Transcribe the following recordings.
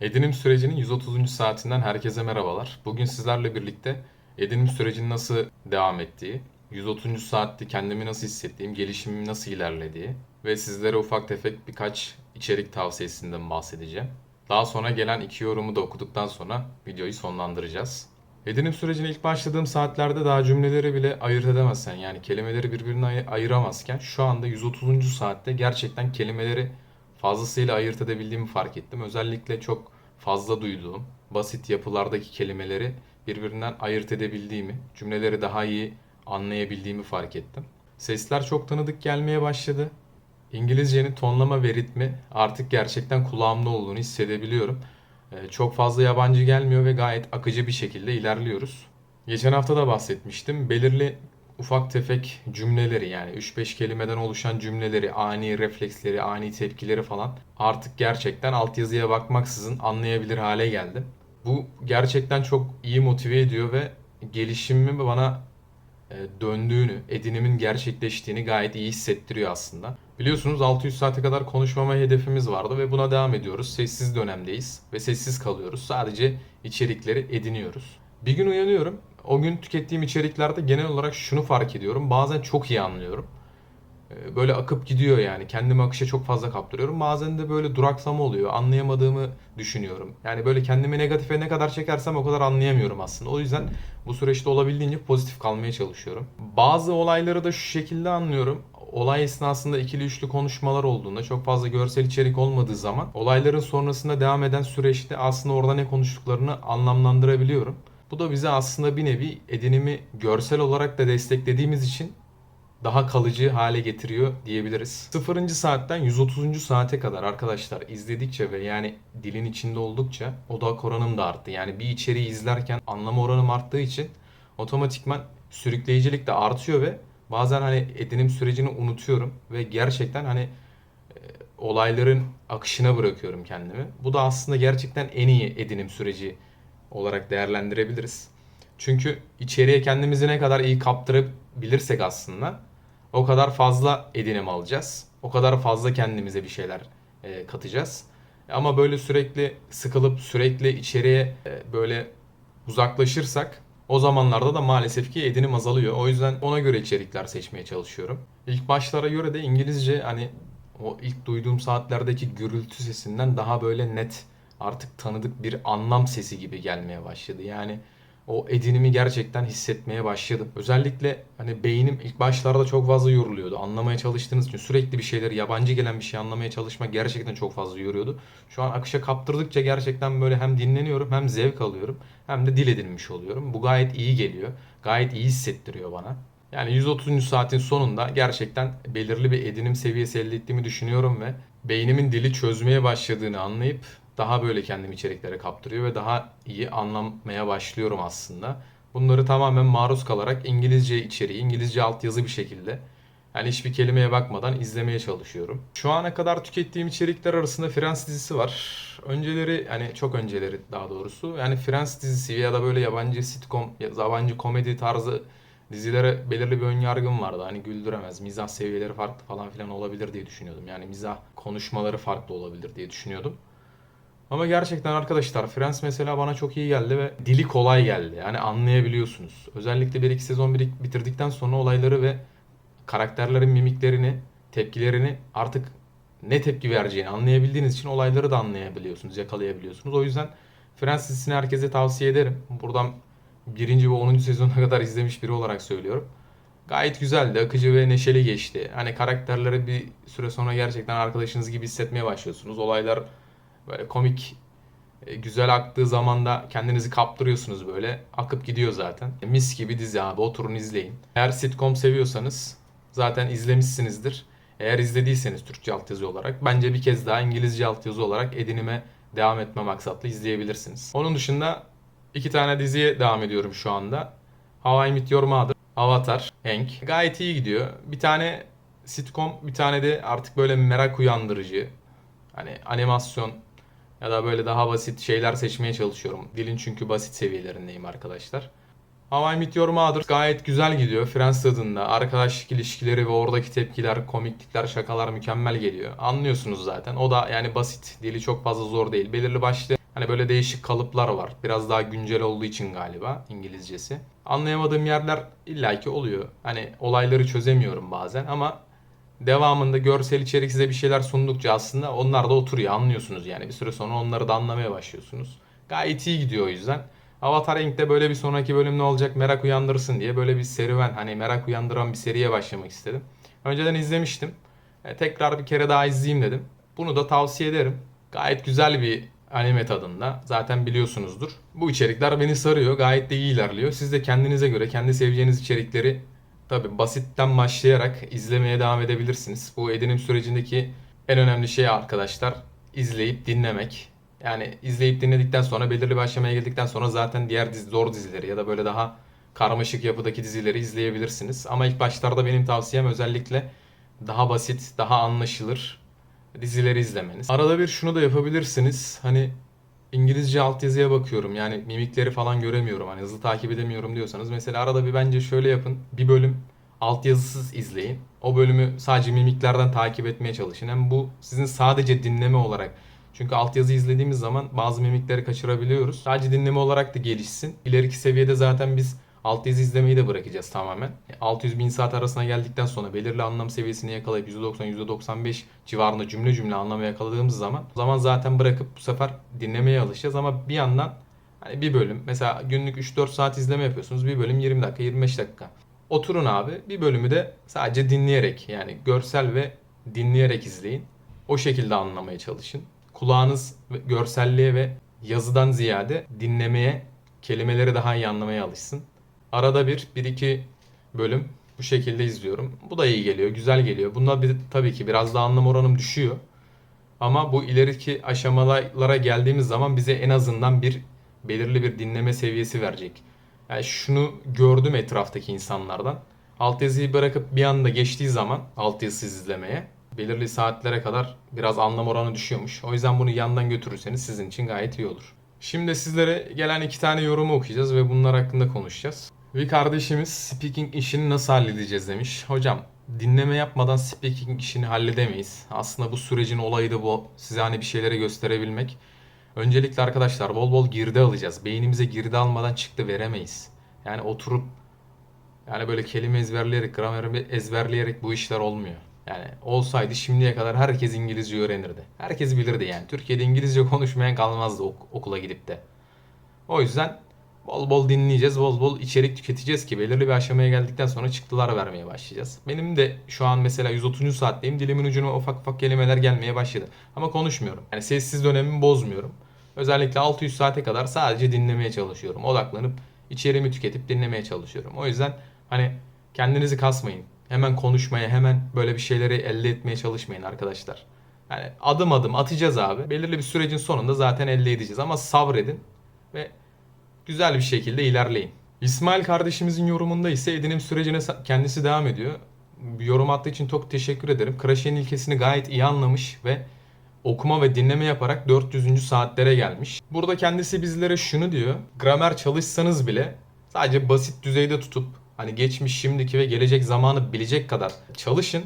Edinim sürecinin 130. saatinden herkese merhabalar. Bugün sizlerle birlikte edinim sürecinin nasıl devam ettiği, 130. saatte kendimi nasıl hissettiğim, gelişimim nasıl ilerlediği ve sizlere ufak tefek birkaç içerik tavsiyesinden bahsedeceğim. Daha sonra gelen iki yorumu da okuduktan sonra videoyu sonlandıracağız. Edinim sürecine ilk başladığım saatlerde daha cümleleri bile ayırt edemezsen yani kelimeleri birbirine ay- ayıramazken şu anda 130. saatte gerçekten kelimeleri fazlasıyla ayırt edebildiğimi fark ettim. Özellikle çok fazla duyduğum basit yapılardaki kelimeleri birbirinden ayırt edebildiğimi, cümleleri daha iyi anlayabildiğimi fark ettim. Sesler çok tanıdık gelmeye başladı. İngilizcenin tonlama ve ritmi artık gerçekten kulağımda olduğunu hissedebiliyorum. Ee, Çok fazla yabancı gelmiyor ve gayet akıcı bir şekilde ilerliyoruz. Geçen hafta da bahsetmiştim. Belirli ufak tefek cümleleri yani 3-5 kelimeden oluşan cümleleri, ani refleksleri, ani tepkileri falan artık gerçekten altyazıya bakmaksızın anlayabilir hale geldim. Bu gerçekten çok iyi motive ediyor ve gelişimimi bana e, döndüğünü, edinimin gerçekleştiğini gayet iyi hissettiriyor aslında. Biliyorsunuz 600 saate kadar konuşmama hedefimiz vardı ve buna devam ediyoruz. Sessiz dönemdeyiz ve sessiz kalıyoruz. Sadece içerikleri ediniyoruz. Bir gün uyanıyorum. O gün tükettiğim içeriklerde genel olarak şunu fark ediyorum. Bazen çok iyi anlıyorum. Ee, Böyle akıp gidiyor yani. Kendimi akışa çok fazla kaptırıyorum. Bazen de böyle duraksama oluyor. Anlayamadığımı düşünüyorum. Yani böyle kendimi negatife ne kadar çekersem o kadar anlayamıyorum aslında. O yüzden bu süreçte olabildiğince pozitif kalmaya çalışıyorum. Bazı olayları da şu şekilde anlıyorum. Olay esnasında ikili üçlü konuşmalar olduğunda çok fazla görsel içerik olmadığı zaman olayların sonrasında devam eden süreçte aslında orada ne konuştuklarını anlamlandırabiliyorum. Bu da bize aslında bir nevi edinimi görsel olarak da desteklediğimiz için daha kalıcı hale getiriyor diyebiliriz. 0. saatten 130. saate kadar arkadaşlar izledikçe ve yani dilin içinde oldukça odak oranım da arttı. Yani bir içeriği izlerken anlama oranım arttığı için otomatikman sürükleyicilik de artıyor ve bazen hani edinim sürecini unutuyorum ve gerçekten hani e, olayların akışına bırakıyorum kendimi. Bu da aslında gerçekten en iyi edinim süreci olarak değerlendirebiliriz. Çünkü içeriye kendimizi ne kadar iyi kaptırabilirsek aslında o kadar fazla edinim alacağız. O kadar fazla kendimize bir şeyler e, katacağız. Ama böyle sürekli sıkılıp sürekli içeriye e, böyle uzaklaşırsak o zamanlarda da maalesef ki edinim azalıyor. O yüzden ona göre içerikler seçmeye çalışıyorum. İlk başlara göre de İngilizce hani o ilk duyduğum saatlerdeki gürültü sesinden daha böyle net artık tanıdık bir anlam sesi gibi gelmeye başladı. Yani o edinimi gerçekten hissetmeye başladım. Özellikle hani beynim ilk başlarda çok fazla yoruluyordu. Anlamaya çalıştığınız için sürekli bir şeyleri yabancı gelen bir şey anlamaya çalışmak gerçekten çok fazla yoruyordu. Şu an akışa kaptırdıkça gerçekten böyle hem dinleniyorum hem zevk alıyorum hem de dil edinmiş oluyorum. Bu gayet iyi geliyor. Gayet iyi hissettiriyor bana. Yani 130. saatin sonunda gerçekten belirli bir edinim seviyesi elde ettiğimi düşünüyorum ve beynimin dili çözmeye başladığını anlayıp daha böyle kendimi içeriklere kaptırıyor ve daha iyi anlamaya başlıyorum aslında. Bunları tamamen maruz kalarak İngilizce içeriği, İngilizce altyazı bir şekilde yani hiçbir kelimeye bakmadan izlemeye çalışıyorum. Şu ana kadar tükettiğim içerikler arasında Friends dizisi var. Önceleri hani çok önceleri daha doğrusu yani Friends dizisi ya da böyle yabancı sitcom, yabancı komedi tarzı dizilere belirli bir ön yargım vardı. Hani güldüremez, mizah seviyeleri farklı falan filan olabilir diye düşünüyordum. Yani mizah konuşmaları farklı olabilir diye düşünüyordum. Ama gerçekten arkadaşlar Friends mesela bana çok iyi geldi ve dili kolay geldi. Yani anlayabiliyorsunuz. Özellikle bir iki sezon bitirdikten sonra olayları ve karakterlerin mimiklerini, tepkilerini artık ne tepki vereceğini anlayabildiğiniz için olayları da anlayabiliyorsunuz, yakalayabiliyorsunuz. O yüzden Friends dizisini herkese tavsiye ederim. Buradan birinci ve 10. sezona kadar izlemiş biri olarak söylüyorum. Gayet güzeldi, akıcı ve neşeli geçti. Hani karakterleri bir süre sonra gerçekten arkadaşınız gibi hissetmeye başlıyorsunuz. Olaylar böyle komik, e, güzel aktığı zaman da kendinizi kaptırıyorsunuz böyle. Akıp gidiyor zaten. Mis gibi dizi abi, oturun izleyin. Eğer sitcom seviyorsanız zaten izlemişsinizdir. Eğer izlediyseniz Türkçe altyazı olarak bence bir kez daha İngilizce altyazı olarak edinime devam etme maksatlı izleyebilirsiniz. Onun dışında iki tane diziye devam ediyorum şu anda. How I Met Your Mother, Avatar, Hank. Gayet iyi gidiyor. Bir tane sitcom, bir tane de artık böyle merak uyandırıcı. Hani animasyon ya da böyle daha basit şeyler seçmeye çalışıyorum. Dilin çünkü basit seviyelerindeyim arkadaşlar. How I Met Your Mother gayet güzel gidiyor. Friends tadında. Arkadaşlık ilişkileri ve oradaki tepkiler, komiklikler, şakalar mükemmel geliyor. Anlıyorsunuz zaten. O da yani basit. Dili çok fazla zor değil. Belirli başlı hani böyle değişik kalıplar var. Biraz daha güncel olduğu için galiba İngilizcesi. Anlayamadığım yerler illaki oluyor. Hani olayları çözemiyorum bazen ama devamında görsel içerik size bir şeyler sundukça aslında onlar da oturuyor anlıyorsunuz yani. Bir süre sonra onları da anlamaya başlıyorsunuz. Gayet iyi gidiyor o yüzden. Avatar Inc. de böyle bir sonraki bölüm ne olacak merak uyandırsın diye böyle bir serüven hani merak uyandıran bir seriye başlamak istedim. Önceden izlemiştim. E, tekrar bir kere daha izleyeyim dedim. Bunu da tavsiye ederim. Gayet güzel bir anime tadında. Zaten biliyorsunuzdur. Bu içerikler beni sarıyor. Gayet de iyi ilerliyor. Siz de kendinize göre kendi seveceğiniz içerikleri tabi basitten başlayarak izlemeye devam edebilirsiniz. Bu edinim sürecindeki en önemli şey arkadaşlar izleyip dinlemek. Yani izleyip dinledikten sonra belirli bir aşamaya geldikten sonra zaten diğer dizi, zor dizileri ya da böyle daha karmaşık yapıdaki dizileri izleyebilirsiniz. Ama ilk başlarda benim tavsiyem özellikle daha basit, daha anlaşılır dizileri izlemeniz. Arada bir şunu da yapabilirsiniz. Hani İngilizce altyazıya bakıyorum. Yani mimikleri falan göremiyorum. Hani hızlı takip edemiyorum diyorsanız mesela arada bir bence şöyle yapın. Bir bölüm altyazısız izleyin. O bölümü sadece mimiklerden takip etmeye çalışın. Hem bu sizin sadece dinleme olarak çünkü altyazı izlediğimiz zaman bazı mimikleri kaçırabiliyoruz. Sadece dinleme olarak da gelişsin. İleriki seviyede zaten biz altyazı izlemeyi de bırakacağız tamamen. 600 bin saat arasına geldikten sonra belirli anlam seviyesini yakalayıp %90-%95 civarında cümle cümle anlamı yakaladığımız zaman o zaman zaten bırakıp bu sefer dinlemeye alışacağız ama bir yandan hani bir bölüm mesela günlük 3-4 saat izleme yapıyorsunuz. Bir bölüm 20 dakika 25 dakika. Oturun abi bir bölümü de sadece dinleyerek yani görsel ve dinleyerek izleyin. O şekilde anlamaya çalışın. Kulağınız görselliğe ve yazıdan ziyade dinlemeye, kelimeleri daha iyi anlamaya alışsın. Arada bir, bir iki bölüm bu şekilde izliyorum. Bu da iyi geliyor, güzel geliyor. Bunda bir, tabii ki biraz da anlam oranım düşüyor. Ama bu ileriki aşamalara geldiğimiz zaman bize en azından bir belirli bir dinleme seviyesi verecek. Yani şunu gördüm etraftaki insanlardan. Altyazıyı bırakıp bir anda geçtiği zaman altyazısız izlemeye belirli saatlere kadar biraz anlam oranı düşüyormuş. O yüzden bunu yandan götürürseniz sizin için gayet iyi olur. Şimdi sizlere gelen iki tane yorumu okuyacağız ve bunlar hakkında konuşacağız. Bir kardeşimiz speaking işini nasıl halledeceğiz demiş. Hocam dinleme yapmadan speaking işini halledemeyiz. Aslında bu sürecin olayı da bu. Size hani bir şeyleri gösterebilmek. Öncelikle arkadaşlar bol bol girdi alacağız. Beynimize girdi almadan çıktı veremeyiz. Yani oturup yani böyle kelime ezberleyerek, gramer ezberleyerek bu işler olmuyor. Yani olsaydı şimdiye kadar herkes İngilizce öğrenirdi. Herkes bilirdi yani. Türkiye'de İngilizce konuşmayan kalmazdı ok- okula gidip de. O yüzden bol bol dinleyeceğiz, bol bol içerik tüketeceğiz ki belirli bir aşamaya geldikten sonra çıktılar vermeye başlayacağız. Benim de şu an mesela 130. saatteyim. Dilimin ucuna ufak ufak kelimeler gelmeye başladı. Ama konuşmuyorum. Yani sessiz dönemimi bozmuyorum. Özellikle 600 saate kadar sadece dinlemeye çalışıyorum. Odaklanıp içeriğimi tüketip dinlemeye çalışıyorum. O yüzden hani kendinizi kasmayın. Hemen konuşmaya, hemen böyle bir şeyleri elde etmeye çalışmayın arkadaşlar. Yani adım adım atacağız abi. Belirli bir sürecin sonunda zaten elde edeceğiz ama sabredin ve güzel bir şekilde ilerleyin. İsmail kardeşimizin yorumunda ise edinim sürecine kendisi devam ediyor. Yorum attığı için çok teşekkür ederim. Crash'in ilkesini gayet iyi anlamış ve okuma ve dinleme yaparak 400. saatlere gelmiş. Burada kendisi bizlere şunu diyor. Gramer çalışsanız bile sadece basit düzeyde tutup hani geçmiş, şimdiki ve gelecek zamanı bilecek kadar çalışın.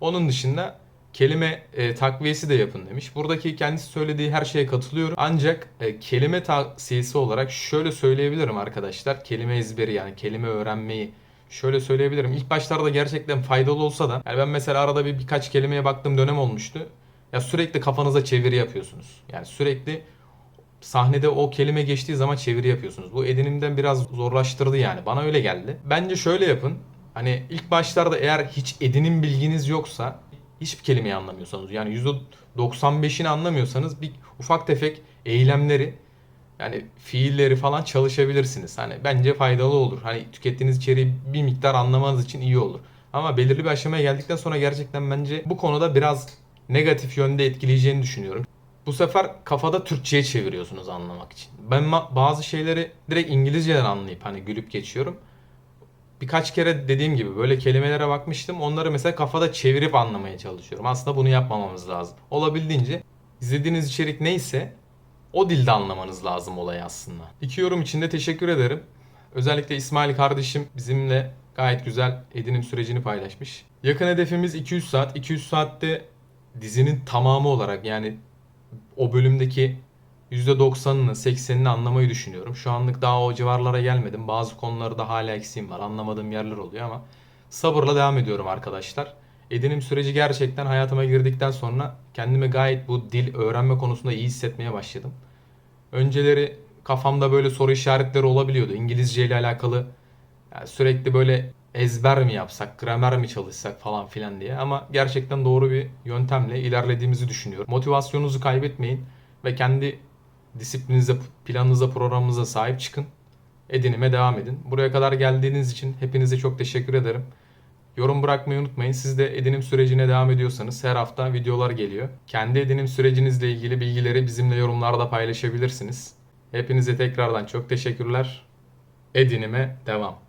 Onun dışında kelime e, takviyesi de yapın demiş. Buradaki kendisi söylediği her şeye katılıyorum. Ancak e, kelime tavsiyesi olarak şöyle söyleyebilirim arkadaşlar. Kelime ezberi yani kelime öğrenmeyi şöyle söyleyebilirim. İlk başlarda gerçekten faydalı olsa da yani ben mesela arada bir birkaç kelimeye baktığım dönem olmuştu. Ya sürekli kafanıza çeviri yapıyorsunuz. Yani sürekli sahnede o kelime geçtiği zaman çeviri yapıyorsunuz. Bu edinimden biraz zorlaştırdı yani. Bana öyle geldi. Bence şöyle yapın. Hani ilk başlarda eğer hiç edinim bilginiz yoksa hiçbir kelimeyi anlamıyorsanız yani %95'ini anlamıyorsanız bir ufak tefek eylemleri yani fiilleri falan çalışabilirsiniz. Hani bence faydalı olur. Hani tükettiğiniz içeriği bir miktar anlamanız için iyi olur. Ama belirli bir aşamaya geldikten sonra gerçekten bence bu konuda biraz negatif yönde etkileyeceğini düşünüyorum. Bu sefer kafada Türkçe'ye çeviriyorsunuz anlamak için. Ben bazı şeyleri direkt İngilizceden anlayıp hani gülüp geçiyorum. Birkaç kere dediğim gibi böyle kelimelere bakmıştım. Onları mesela kafada çevirip anlamaya çalışıyorum. Aslında bunu yapmamamız lazım. Olabildiğince izlediğiniz içerik neyse o dilde anlamanız lazım olayı aslında. İki yorum için de teşekkür ederim. Özellikle İsmail kardeşim bizimle gayet güzel edinim sürecini paylaşmış. Yakın hedefimiz 200 saat. 200 saatte dizinin tamamı olarak yani o bölümdeki %90'ını, 80'ini anlamayı düşünüyorum. Şu anlık daha o civarlara gelmedim. Bazı konularda hala eksiğim var. Anlamadığım yerler oluyor ama sabırla devam ediyorum arkadaşlar. Edinim süreci gerçekten hayatıma girdikten sonra kendimi gayet bu dil öğrenme konusunda iyi hissetmeye başladım. Önceleri kafamda böyle soru işaretleri olabiliyordu. İngilizce ile alakalı yani sürekli böyle ezber mi yapsak, gramer mi çalışsak falan filan diye. Ama gerçekten doğru bir yöntemle ilerlediğimizi düşünüyorum. Motivasyonunuzu kaybetmeyin ve kendi disiplinize, planınıza, programınıza sahip çıkın. Edinime devam edin. Buraya kadar geldiğiniz için hepinize çok teşekkür ederim. Yorum bırakmayı unutmayın. Siz de edinim sürecine devam ediyorsanız her hafta videolar geliyor. Kendi edinim sürecinizle ilgili bilgileri bizimle yorumlarda paylaşabilirsiniz. Hepinize tekrardan çok teşekkürler. Edinime devam.